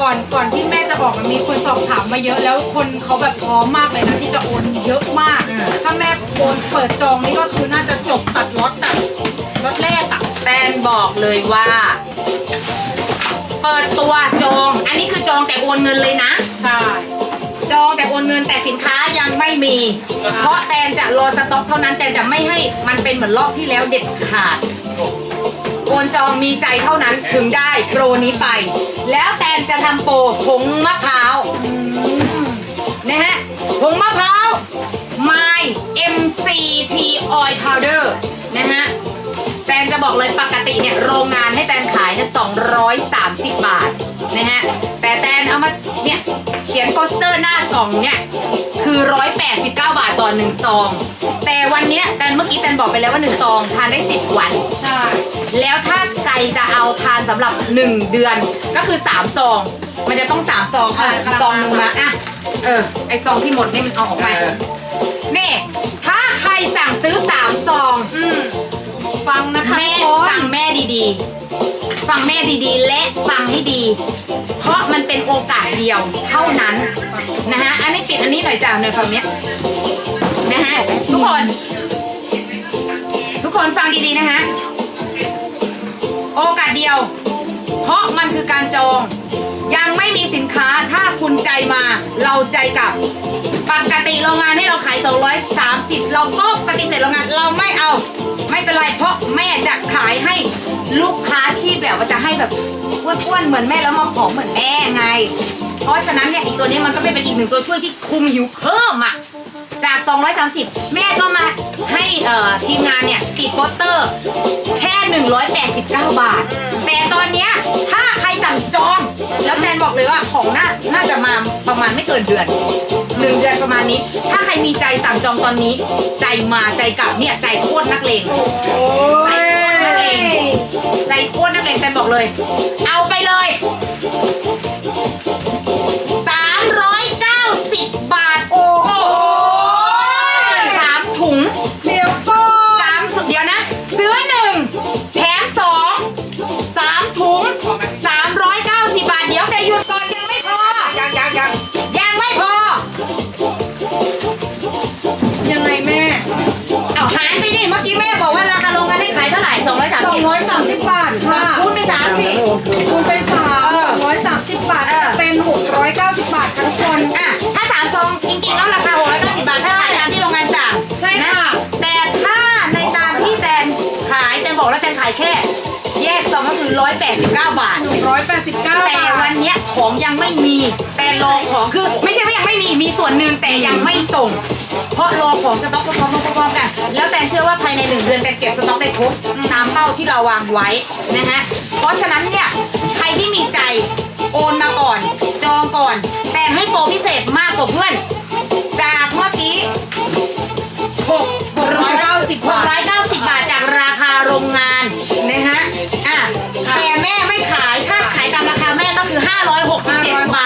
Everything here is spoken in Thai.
ก่อนก่อนที่แม่จะออกมันมีคนสอบถามมาเยอะแล้วคนเขาแบบพร้อมมากเลยนะที่จะโอนเยอะมาก ถ้าแม่โอนเปิดจองนี่ก็คือน่าจะจบตัดล็อตตัดล็อตแรกอะแตนบอกเลยว่า เปิดตัวจอง อันนี้คือจองแต่โอนเงินเลยนะ ใช่ จองแต่โอนเงินแต่สินค้ายังไม่มี เพราะแตนจะรอสต็อกเท่านั้นแตนจะไม่ให้มันเป็นเหมือนรอบที่แล้วเด็ดขาด โอนจองมีใจเท่านั้นถึงได้โปรนี้ไป แล้วแตนจะทำโปรผงมะพร้าวนะฮะผงมะพร้าว My MCT Oil Powder นะฮะแตนจะบอกเลยปกติเนี่ยโรงงานให้แตนขายเนี่ย230 บาทนะฮะแต่แตนเอามาเนี่ยเขียนโปสเตอร์หน้ากล่องเนี่ยคือ 189 บาทต่อหนึ่งซอง วันเนี้ยแตนเมื่อกี้แตนบอกไปแล้วว่าหนึ่งซองทานได้ 10 วัน ใช่ แล้วถ้าใครจะเอาทานสำหรับ 1 เดือนก็คือ 3 ซอง มันจะต้อง 3 ซองเอาซองหนึ่งมาอะเออไอซองที่หมดนี่มันเอาออกไปนี่ ถ้าใครสั่งซื้อ 3 ซอง อืมฟังนะคะแม่ทุกคฟันงแม่ดีๆ ฟังแม่ดีๆ และฟังให้ดี เพราะมันเป็นโอกาสเดียวเท่านั้นนะฮะ อันนี้ปิดอันนี้หน่อยจ้าในฝั่งเนี้ย นะฮะทุกคน ทุกคนฟังดีๆนะฮะโอกาสเดียว เพราะมันคือการจอง ยังไม่มีสินค้าถ้าคุณใจมาเราใจกลับ ปกติโรงงานให้เราขาย 230 เราก็ปฏิเสธโรงงานเราไม่เอา ไม่เป็นไรเพราะแม่จะขายให้ลูกค้าที่แบบว่าจะให้แบบอ้วนๆเหมือนแม่แล้วมาผอมเหมือนแม่ไง เพราะฉะนั้นเนี่ยอีกตัวนี้มันก็ไม่เป็นอีกหนึ่งตัวช่วยที่คุมหิวเพิ่มอะ จาก 230 แม่ก็มาให้เอ่อทีมงานเนี่ยติดโปสเตอร์ แค่ 189 บาท แต่ตอนเนี้ยถ้าใครสั่งจอง แล้วแตนบอกเลยว่าของน่าน่าจะมาประมาณไม่เกินเดือนหนึ่งเดือนประมาณนี้ ถ้าใครมีใจสั่งจองตอนนี้ ใจมาใจกลับเนี่ยใจโคตรนักเลง โอ้ใจยโคตรนักเลงใจโคตรนักเลงแตนบอกเลย เอาไป นให้ขายเท่าไหร่สองร้อยสามสิบ230บาทค่ะคูณไปสามสิ คูณไปสามเออ230บาท เออ เป็น690บาทค่ะทุกคน อะถ้าสามซองจริงๆแล้วราคาหกร้อยเก้าสิบบาทถ้าขายตามที่โรงงานสั่งใช่นะค่ะแต่ถ้าในตามที่แตนขายแตนบอกแล้วแตนขายแค่ แยกซองก็คือร้อยแปดสิบเก้าบาท189แต่บาวัทนเนี้ยของยังไม่มีแต่รอของคือไม่ใช่ว่ายังไม่มีมีส่วนหนึ่งแต่ยังไม่ส่ง เพราะรอของสต็อกพร้อมๆกัน แล้วแตนเชื่อว่าภายในหนึ่งเดือนแตนเก็บสต็อกได้ครบตามเป้าที่เราวางไว้นะฮะเพราะฉะนั้นเนี่ยใครที่มีใจโอนมาก่อน จองก่อน แต่ให้โปรพิเศษมากกว่าเพื่อน จากเมื่อกี้690 690 บาทจากราคาโรงงานนะฮะอะแต่แม่ไม่ขายถ้าขายตามราคาแม่ก็คือ 567 บาท